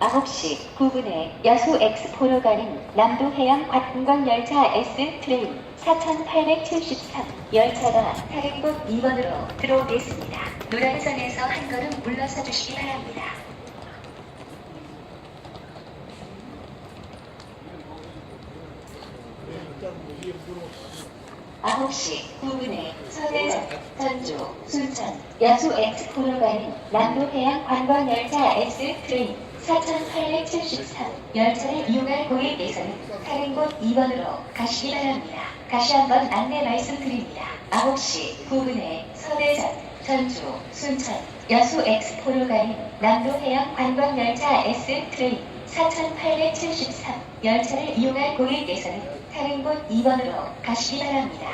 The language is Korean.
9시 9분에 여수 엑스포로 가는 남도해양 관광열차 S 트레인 4873 열차가 타겟곳 2번으로 들어오겠습니다. 노란선에서 한 걸음 물러서 주시기 바랍니다. 9시 9분에 서대전, 전주, 순천, 여수 엑스포로 가는 남도해양 관광열차 S 트레인 4873 열차를 이용할 고객께서는 다른 곳 2번으로 가시기 바랍니다. 다시 한번 안내 말씀드립니다. 9시 9분에 서대전, 전주, 순천, 여수 엑스포로 가는 남도해양 관광열차 S 트레인 4873 열차를 이용할 고객께서는 다른 곳 2번으로 가시기 바랍니다.